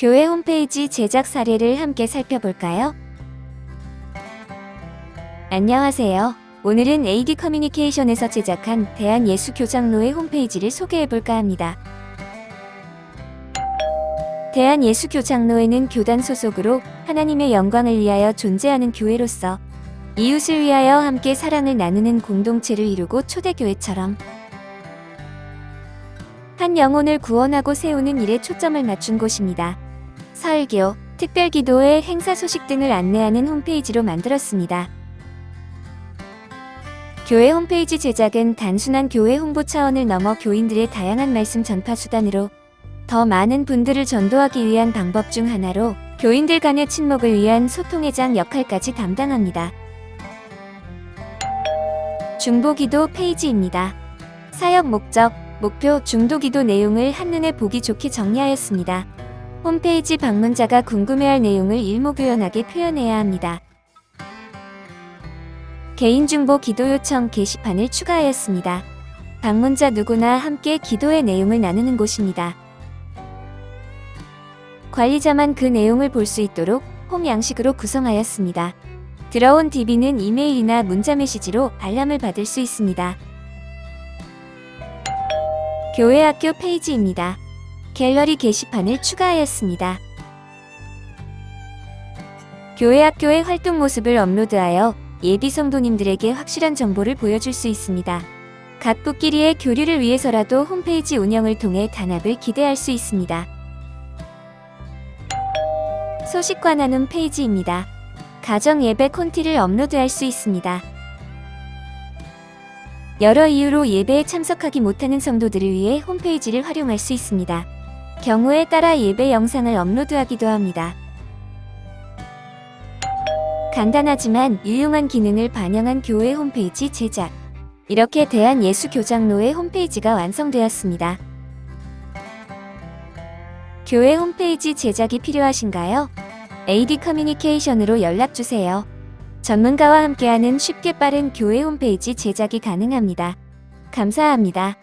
교회 홈페이지 제작 사례를 함께 살펴볼까요? 안녕하세요. 오늘은 AD 커뮤니케이션에서 제작한 대한예수교장로의 홈페이지를 소개해볼까 합니다. 대한예수교장로회는 교단 소속으로 하나님의 영광을 위하여 존재하는 교회로서 이웃을 위하여 함께 사랑을 나누는 공동체를 이루고 초대교회처럼 한 영혼을 구원하고 세우는 일에 초점을 맞춘 곳입니다. 설교, 특별기도회, 행사 소식 등을 안내하는 홈페이지로 만들었습니다. 교회 홈페이지 제작은 단순한 교회 홍보 차원을 넘어 교인들의 다양한 말씀 전파 수단으로 더 많은 분들을 전도하기 위한 방법 중 하나로 교인들 간의 친목을 위한 소통의 장 역할까지 담당합니다. 중보기도 페이지입니다. 사역 목적, 목표, 중도기도 내용을 한눈에 보기 좋게 정리하였습니다. 홈페이지 방문자가 궁금해할 내용을 일목요연하게 표현해야 합니다. 개인 중보 기도 요청 게시판을 추가하였습니다. 방문자 누구나 함께 기도의 내용을 나누는 곳입니다. 관리자만 그 내용을 볼 수 있도록 홈 양식으로 구성하였습니다. 들어온 DB는 이메일이나 문자 메시지로 알람을 받을 수 있습니다. 교회 학교 페이지입니다. 갤러리 게시판을 추가하였습니다. 교회 학교의 활동 모습을 업로드하여 예비 성도님들에게 확실한 정보를 보여줄 수 있습니다. 각 부끼리의 교류를 위해서라도 홈페이지 운영을 통해 단합을 기대할 수 있습니다. 소식과 나눔 페이지입니다. 가정 예배 콘티를 업로드할 수 있습니다. 여러 이유로 예배에 참석하기 못하는 성도들을 위해 홈페이지를 활용할 수 있습니다. 경우에 따라 예배 영상을 업로드하기도 합니다. 간단하지만 유용한 기능을 반영한 교회 홈페이지 제작. 이렇게 대한예수교장로의 홈페이지가 완성되었습니다. 교회 홈페이지 제작이 필요하신가요? AD 커뮤니케이션으로 연락주세요. 전문가와 함께하는 쉽게 빠른 교회 홈페이지 제작이 가능합니다. 감사합니다.